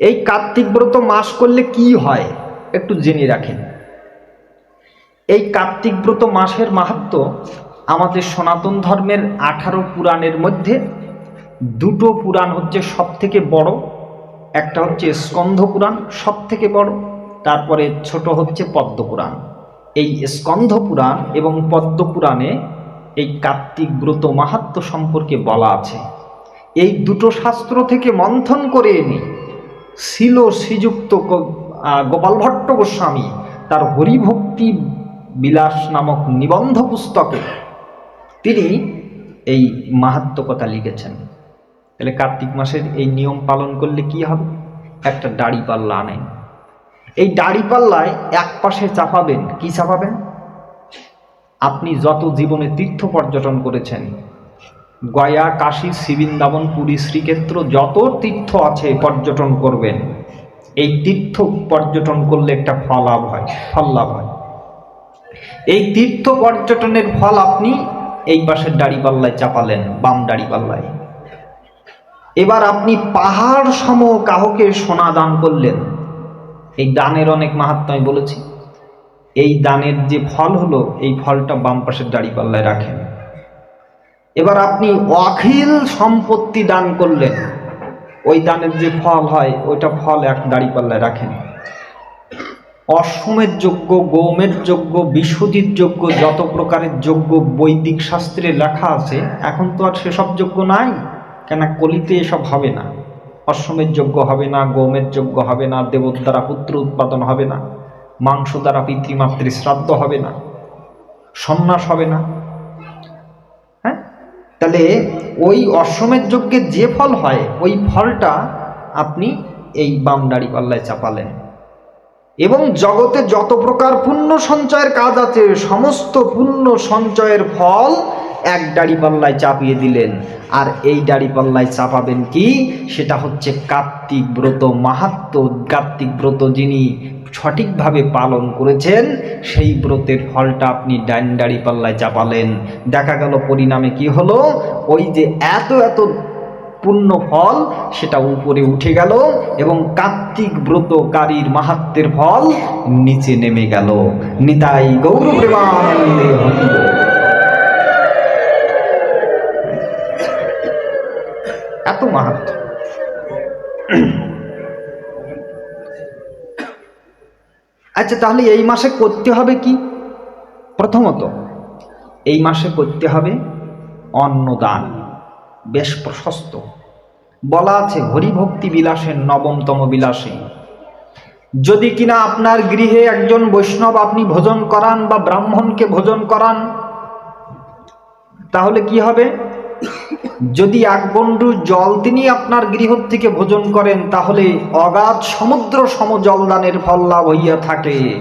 এই কার্তিক ব্রত মাস করলে কি হয়? একটু জেনে রাখেন। এই কার্তিক ব্রত মাসের মাহাত্ম আমাদের সনাতন ধর্মের আঠারো পুরাণের মধ্যে দুটো পুরাণ হচ্ছে সব থেকে বড়, একটা হচ্ছে স্কন্ধ পুরাণ সব থেকে বড়, তারপরে ছোট হচ্ছে পদ্ম পুরাণ। এই স্কন্ধ পুরাণ এবং পদ্ম পুরাণে এই কার্তিক ব্রত মাহাত্ম সম্পর্কে বলা আছে। এই দুটো শাস্ত্র থেকে মন্থন করে এনে ছিল শ্রীযুক্ত গোপাল ভট্ট গোস্বামী তার হরিভক্তি বিলাস নামক নিবন্ধ পুস্তকে তিনি এই মাহাত্ম কথা লিখেছেন। তাহলে কার্তিক মাসের এই নিয়ম পালন করলে কি হবে? একটা দাড়ি পাল্লা আনেন। এই দাড়ি পাল্লায় এক পাশে চাপাবেন, কি চাপাবেন? আপনি যত জীবনে তীর্থ পর্যটন করেছেন গয়া, কাশী শ্রীবৃন্দাবন পুরী, শ্রীক্ষেত্র যত তীর্থ আছে পর্যটন করবেন, এই তীর্থ পর্যটন করলে একটা ফল লাভ হয়, ফল লাভ হয়। এই তীর্থ পর্যটনের ফল আপনি এই পাশের দাড়িপাল্লায় চাপালেন, বাম দাড়িপাল্লায়। এবার আপনি পাহাড় সম কাহকে সোনা দান করলেন, এই দানের অনেক মাহাত্ম আমি বলেছি। এই দানের যে ফল হলো, এই ফলটা বাম পাশের দাড়িপাল্লায় রাখেন। এবার আপনি অখিল সম্পত্তি দান করলেন, ওই দানের যে ফল হয়, ওইটা ফল এক দাড়িপাল্লায় রাখেন। অশ্বমের যোগ্য গৌমের যোগ্য বিশুদ্ধির যোগ্য যত প্রকারের যোগ্য বৈদিক শাস্ত্রে লেখা আছে, এখন তো আর সেসব যোগ্য নাই, কেন কলিতে এসব হবে না। অশ্বমের যোগ্য হবে না গৌমের যোগ্য হবে না দেবর দ্বারা পুত্র উৎপাদন হবে না, মাংস দ্বারা পিতৃমাতৃ শ্রাদ্ধ হবে না, সন্ন্যাস হবে না। তাহলে ওই অশ্বমের যজ্ঞে যে ফল হয়, ওই ফলটা আপনি এই বাম দাড়ি পাল্লায় চাপালেন। এবং জগতে যত প্রকার পুণ্য সঞ্চয়ের কাজ আছে, সমস্ত পুণ্য সঞ্চয়ের ফল এক দাড়ি পাল্লায় চাপিয়ে দিলেন। আর এই দাড়ি পাল্লায় চাপাবেন কি? সেটা হচ্ছে কার্তিক ব্রত, মাহাত্ম, কার্তিক ব্রত যিনি সঠিকভাবে পালন করেছেন, সেই ব্রতের ফলটা আপনি ডাইন পাল্লায় চাপালেন। দেখা গেল পরিণামে কি হলো? ওই যে এত এত পুণ্য ফল, সেটা উপরে উঠে গেল এবং কার্তিক ব্রতকারীর মাহাত্মের ফল নিচে নেমে গেল। নিতাই গৌর প্রেমানন্দে এত মাহাত্ম আচ্ছা তাহলে এই মাসে করতে হবে কি? প্রথমত, এই মাসে করতে হবে অন্নদান, বেশ প্রশস্ত। বলা আছে, হরিভক্তি বিলাসের নবমতম বিলাসে। যদি কিনা আপনার গৃহে একজন বৈষ্ণব আপনি ভোজন করান বা ব্রাহ্মণকে ভোজন করান, তাহলে কি হবে? যদি এক বন্ডু জল তিনি আপনার গৃহ থেকে ভোজন করেন, তাহলে অগাধ সমুদ্র সম জলদানের ফল লাভ হইয়া থাকে।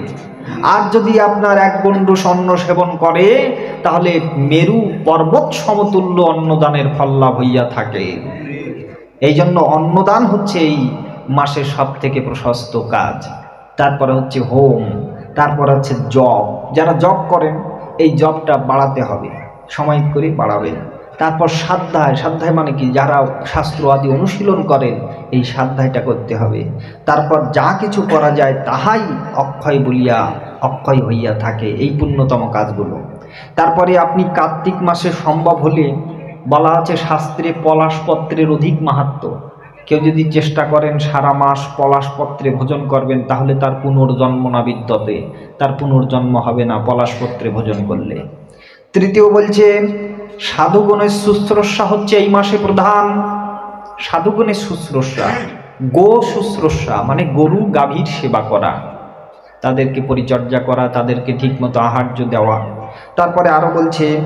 আর যদি আপনার এক বন্ডু স্বর্ণ সেবন করে, তাহলে মেরু পর্বত সমতুল্য অন্নদানের ফল লাভ হইয়া থাকে। এই জন্য অন্নদান হচ্ছে এই মাসের সব থেকে প্রশস্ত কাজ। তারপরে হচ্ছে হোম, তারপর হচ্ছে জব। যারা জব করেন, এই জবটা বাড়াতে হবে, সময় করে বাড়াবেন। তারপর সাধ্যায় সাধ্যায় মানে কি? যারা শাস্ত্র আদি অনুশীলন করেন, এই সাধ্যায়টা করতে হবে। তারপর যা কিছু করা যায় তাহাই অক্ষয় বলিয়া, অক্ষয় হইয়া থাকে। এই পুণ্যতম কাজগুলো। তারপরে আপনি কার্তিক মাসে সম্ভব হলে বলা আছে শাস্ত্রে পলাশপত্রের অধিক মাহাত্ম। কেউ যদি চেষ্টা করেন সারা মাস পলাশপত্রে ভোজন করবেন, তাহলে তার পুনর্জন্ম না বিদ্যতে। তার পুনর্জন্ম হবে না পলাশপত্রে ভোজন করলে। তৃতীয় বলছে সাধুগণের শুশ্রূষা হচ্ছে এই মাসে প্রধান। সাধুগণের শুশ্রূষা, গো শুশ্রূষা মানে গরু গাভীর সেবা করা, তাদেরকে পরিচর্যা করা, তাদেরকে ঠিকমতো আহার্য দেওয়া। তারপরে আরও বলছে,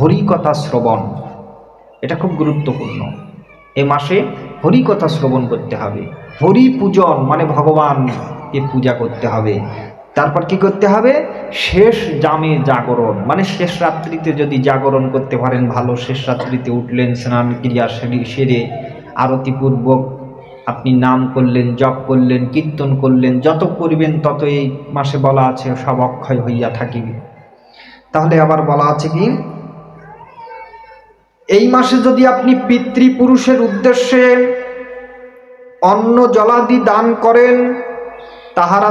হরিকথা শ্রবণ, এটা খুব গুরুত্বপূর্ণ। এ মাসে হরিকথা শ্রবণ করতে হবে। হরি পূজন মানে ভগবানকে পূজা করতে হবে। তারপর কি করতে হবে? শেষ জামে জাগরণ। মানে শেষ রাত্রিতে যদি জাগরণ করতে পারেন ভালো, শেষ রাত্রিতে উঠলেন, স্নান ক্রিয়া সেরে আরতিপূর্বক আপনি নাম করলেন, জপ করলেন, কীর্তন করলেন, যত করবেন তত এই মাসে বলা আছে সব অক্ষয় হইয়া থাকিবে। তাহলে আবার বলা আছে কি? এই মাসে যদি আপনি পিতৃপুরুষের উদ্দেশ্যে অন্ন জলাদি দান করেন তাহারা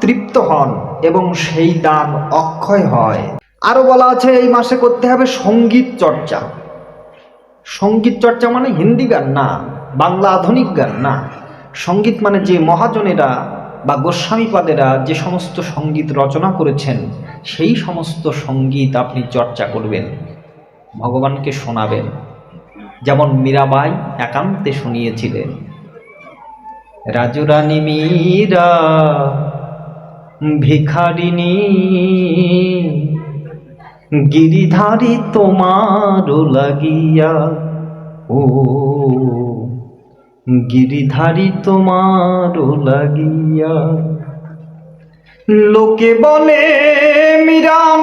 তৃপ্ত হন এবং সেই দান অক্ষয় হয়। আরও বলা আছে, এই মাসে করতে হবে সংগীত চর্চা। সংগীত চর্চা মানে হিন্দি গান না, বাংলা আধুনিক গান না। সংগীত মানে যে মহাজনেরা বা গোস্বামীপাদেরা যে সমস্ত সংগীত রচনা করেছেন, সেই সমস্ত সংগীত আপনি চর্চা করবেন, ভগবানকে শোনাবেন। যেমন মীরাবাই একান্তে শুনিয়েছিলেন। রাজরানী মীরা, ভিখারিণী, গিরিধারী তোমার লাগিয়া, ও গিরিধারী তোমার লাগিয়া। লোকে বলে মিরাম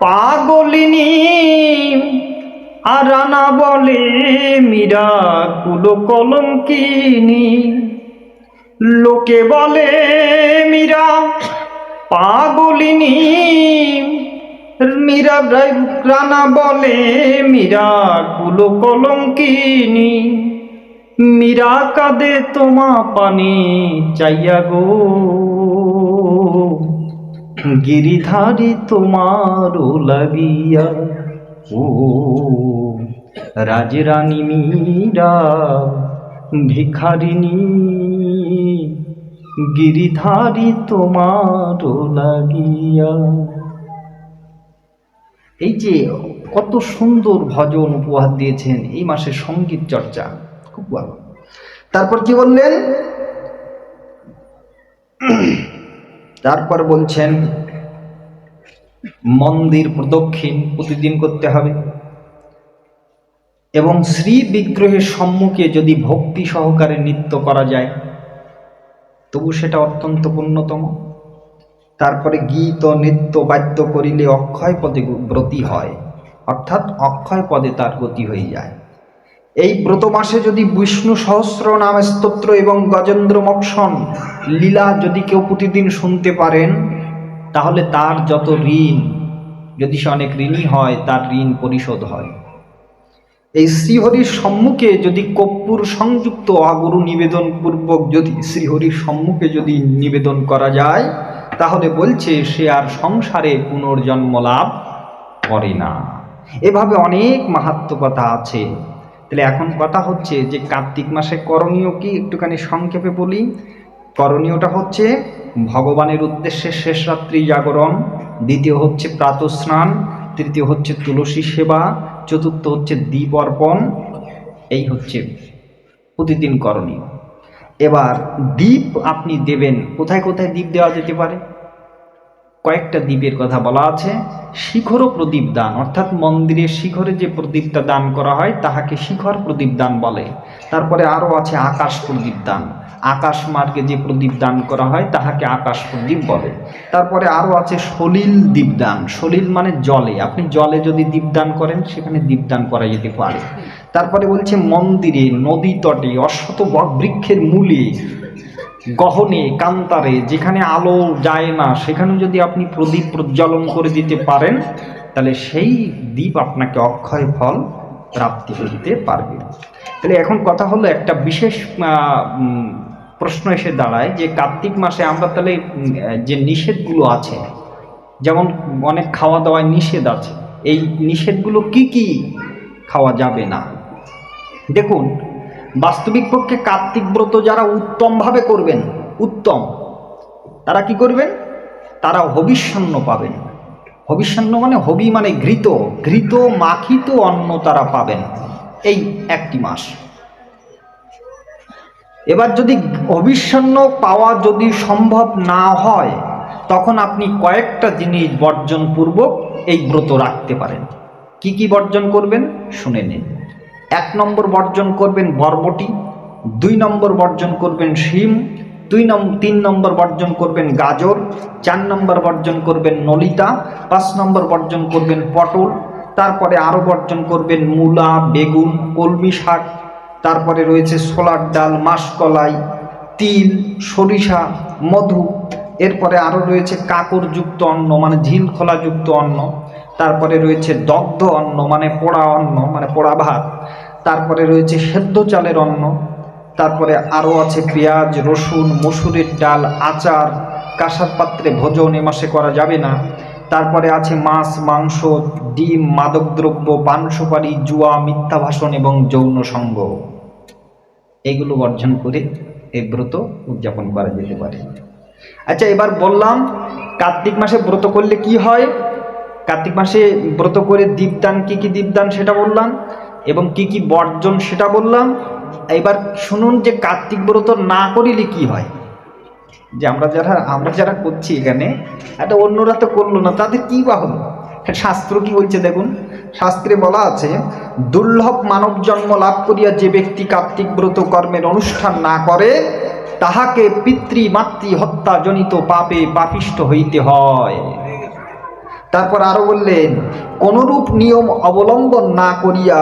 পাগলিনী, আর রানা বলে, মীরা কুলো কলঙ্কিনী লোকে বলে, মীরা পাগলিনী, মীরা রানা বলে, মীরা কুলো কলঙ্কিনী মীরা কাঁদে তোমা পানি চাইয়া গো। গিরিধারী তোমারও লাগিয়া ও রাজরানী মীরা ভিখারিণী গিরিধারী তোমারও লাগিয়া। এই যে কত সুন্দর ভজন উপহার দিয়েছেন এই মাসে সংগীত চর্চা, খুব ভালো। তারপর কি বললেন? তারপর বলছেন, মন্দির প্রদক্ষিণ প্রতিদিন করতে হবে। এবং শ্রী বিগ্রহের সম্মুখে যদি ভক্তি সহকারে নৃত্য করা যায় তবু সেটা অত্যন্ত পুণ্যতম তারপরে গীত, নৃত্য বাদ্য করিলে অক্ষয় পদে ব্রতী হয়। অর্থাৎ অক্ষয় পদে তার গতি হয়ে যায়। এই ব্রত মাসে যদি বিষ্ণু সহস্র নাম স্তোত্র এবং গজেন্দ্র মক্ষণ লীলা যদি কেউ প্রতিদিন শুনতে পারেন, তাহলে তার যত ঋণ, যদি সে অনেক ঋণী হয়, তার ঋণ পরিশোধ হয়। এই শ্রীহরির সম্মুখে যদি কর্পূর সংযুক্ত অগুরু নিবেদন পূর্বক যদি শ্রীহরির সম্মুখে যদি নিবেদন করা যায়, তাহলে বলছে সে আর সংসারে পুনর্জন্ম লাভ করে না। এভাবে অনেক মাহাত্ম কথা আছে। তাহলে এখন কথা হচ্ছে যে কার্তিক মাসে করণীয় কি? একটুখানি সংক্ষেপে বলি। করণীয়টা হচ্ছে ভগবানের উদ্দেশ্যে শেষ রাত্রি জাগরণ, দ্বিতীয় হচ্ছে প্রাতঃস্নান, তৃতীয় হচ্ছে তুলসী সেবা চতুর্থ হচ্ছে দ্বীপ অর্পণ এই হচ্ছে প্রতিদিন করণীয়। এবার দ্বীপ আপনি দেবেন, কোথায় কোথায় দ্বীপ দেওয়া যেতে পারে? কয়েকটা দ্বীপের কথা বলা আছে। শিখর প্রদীপ দান, অর্থাৎ মন্দিরের শিখরে যে প্রদীপটা দান করা হয়, তাহাকে শিখর প্রদীপ দান বলে। তারপরে আরও আছে আকাশ প্রদীপ দান। আকাশ মার্গে যে প্রদীপ দান করা হয়, তাহাকে আকাশ প্রদীপ বলে। তারপরে আরও আছে সলিল দীপদান সলিল মানে জলে। আপনি জলে যদি দীপদান করেন, সেখানে দীপদান করা যেতে পারে। তারপরে বলছে মন্দিরে, নদী তটে অশ্বত বৃক্ষের মূলে গহনে, কান্তারে, যেখানে আলো যায় না, সেখানে যদি আপনি প্রদীপ প্রজ্বলন করে দিতে পারেন, তাহলে সেই দ্বীপ আপনাকে অক্ষয় ফল প্রাপ্তি দিতে পারবে। তাহলে এখন কথা হলো একটা বিশেষ প্রশ্ন এসে দাঁড়ায় যে কার্তিক মাসে আমরা তাহলে যে নিষেধগুলো আছে, যেমন অনেক খাওয়া দাওয়ায় নিষেধ আছে, এই নিষেধগুলো কি কি খাওয়া যাবে না? দেখুন বাস্তবিক পক্ষে কার্তিক ব্রত যারা উত্তমভাবে করবেন, উত্তম। তারা কি করবেন তারা হবিষ্যান্ন পাবেন। হবিষ্যান্ন মানে হবি মানে ঘৃত। ঘৃত মাখিত অন্ন তারা পাবেন। এই একটি মাস। এবার যদি অবিষ্যান্ন পাওয়া যদি সম্ভব না হয়, তখন আপনি কয়েকটা জিনিস বর্জনপূর্বক এই ব্রত রাখতে পারেন। কি কি বর্জন করবেন? শুনে নিন। এক নম্বর বর্জন করবেন বরবটি, দুই নম্বর বর্জন করবেন শিম, দুই নম্বর তিন নম্বর বর্জন করবেন গাজর, চার নম্বর বর্জন করবেন নলিতা, পাঁচ নম্বর বর্জন করবেন পটল, তারপরে আরও বর্জন করবেন মূলা, বেগুন, কলমি শাক, তারপরে রয়েছে ছোলার ডাল, মাসকলাই, তিল, সরিষা, মধু, এরপরে আরও রয়েছে কাকরযুক্ত অন্ন মানে ঝিল খোলাযুক্ত অন্ন। তারপরে রয়েছে দগ্ধ অন্ন মানে পোড়া অন্ন মানে পোড়া ভাত। তারপরে রয়েছে সেদ্ধ চালের অন্ন। তারপরে আরও আছে পেঁয়াজ, রসুন, মসুরের ডাল, আচার। কাঁসার পাত্রে ভোজন এ মাসে করা যাবে না। তারপরে আছে মাছ, মাংস, ডিম, মাদকদ্রব্য পান সুপারি জুয়া, মিথ্যা ভাষণ এবং যৌন সঙ্গ। এগুলো বর্জন করে এই ব্রত উদযাপন করা যেতে পারে। আচ্ছা এবার বললাম কার্তিক মাসে ব্রত করলে কি হয়? কার্তিক মাসে ব্রত করে দীপদান, কি কি দীপদান সেটা বললাম এবং কি কি বর্জন সেটা বললাম। এবার শুনুন যে কার্তিক ব্রত না করিলে কি হয়? যে আমরা যারা আমরা যারা করছি এখানে একটা অন্যরা তো করল না, তাদের কি বা হলো? শাস্ত্র কি বলছে দেখুন, শাস্ত্রে বলা আছে, দুর্লভ মানব জন্ম লাভ করিয়া যে ব্যক্তি কার্তিক ব্রত কর্মের অনুষ্ঠান না করে, তাহাকে পিতৃ মাতৃ হত্যা জনিত পাপে পাপিষ্ট হইতে হয়। তারপর আরও বললেন কোনরূপ নিয়ম অবলম্বন না করিয়া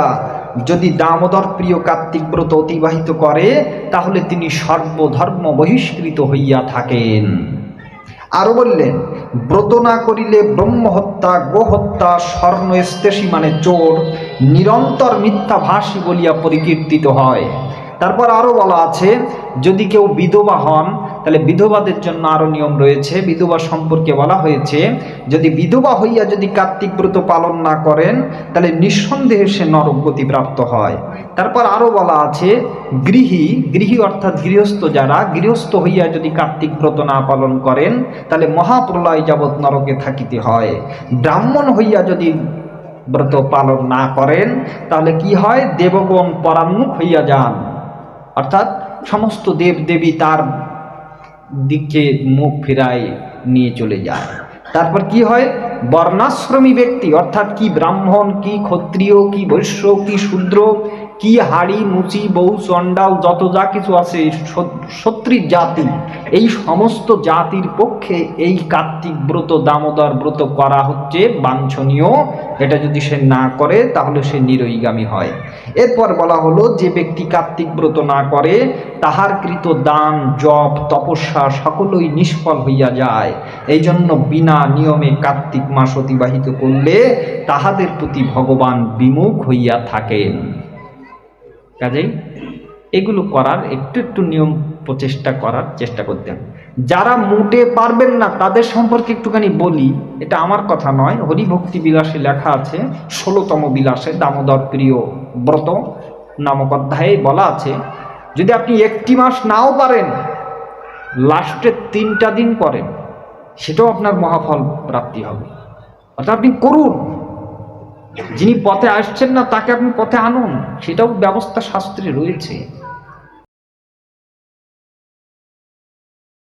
যদি দামোদর প্রিয় কার্তিক ব্রত অতিবাহিত করে, তাহলে তিনি সর্বধর্ম বহিষ্কৃত হইয়া থাকেন। আরও বললেন, ব্রত না করিলে ব্রহ্মহত্যা, গোহত্যা, স্বর্ণ স্তেষী মানে চোর, নিরন্তর মিথ্যা ভাষী বলিয়া পরিকীর্তিত হয়। তারপর আরও বলা আছে, যদি কেউ বিধবা হন তাহলে বিধবাদের জন্য আরও নিয়ম রয়েছে। বিধবা সম্পর্কে বলা হয়েছে, যদি বিধবা হইয়া যদি কার্তিক ব্রত পালন না করেন, তাহলে নিঃসন্দেহে সে নরকগতি প্রাপ্ত হয়। তারপর আরও বলা আছে, গৃহী গৃহী অর্থাৎ গৃহস্থ যারা, গৃহস্থ হইয়া যদি কার্তিক ব্রত না পালন করেন, তাহলে মহাপ্রলয় যাবৎ নরকে থাকিতে হয়। ব্রাহ্মণ হইয়া যদি ব্রত পালন না করেন, তাহলে কি হয়? দেবগণ পরান্মুখ হইয়া যান। অর্থাৎ সমস্ত দেব দেবী তার দিকে মুখ ফিরায় নিয়ে চলে যায়। তারপর কি হয়? বর্ণাশ্রমী ব্যক্তি, অর্থাৎ কি ব্রাহ্মণ, কি ক্ষত্রিয়, কি বৈশ্য, কি শূদ্র কি হাড়ি, মুচি, বউ, চণ্ডাল, যত যা কিছু আছে সত্রির জাতি, এই সমস্ত জাতির পক্ষে এই কার্তিক ব্রত, দামোদর ব্রত করা হচ্ছে বাঞ্ছনীয়। এটা যদি সে না করে, তাহলে সে নিরৈগামী হয়। এরপর বলা হলো, যে ব্যক্তি কার্তিক ব্রত না করে, তাহার কৃত দান, জপ, তপস্যা সকলই নিষ্ফল হইয়া যায়। এই জন্য বিনা নিয়মে কার্তিক মাস অতিবাহিত করলে তাহাদের প্রতি ভগবান বিমুখ হইয়া থাকেন। কাজেই এগুলো করার, একটু একটু নিয়ম প্রচেষ্টা করার চেষ্টা করতে হবে। যারা মোটে পারবেন না, তাদের সম্পর্কে একটুখানি বলি। এটা আমার কথা নয়, হরিভক্তি বিলাসে লেখা আছে, ষোলোতম বিলাসে দামোদর প্রিয় ব্রত নামক অধ্যায়ে বলা আছে, যদি আপনি একটি মাস নাও পারেন, লাস্টে তিনটা দিন করেন সেটাও আপনার মহাফল প্রাপ্তি হবে। অর্থাৎ আপনি করুন। যিনি পথে আসছেন না তাকে আপনি পথে আনুন। সেটাও ব্যবস্থা শাস্ত্রে রয়েছে।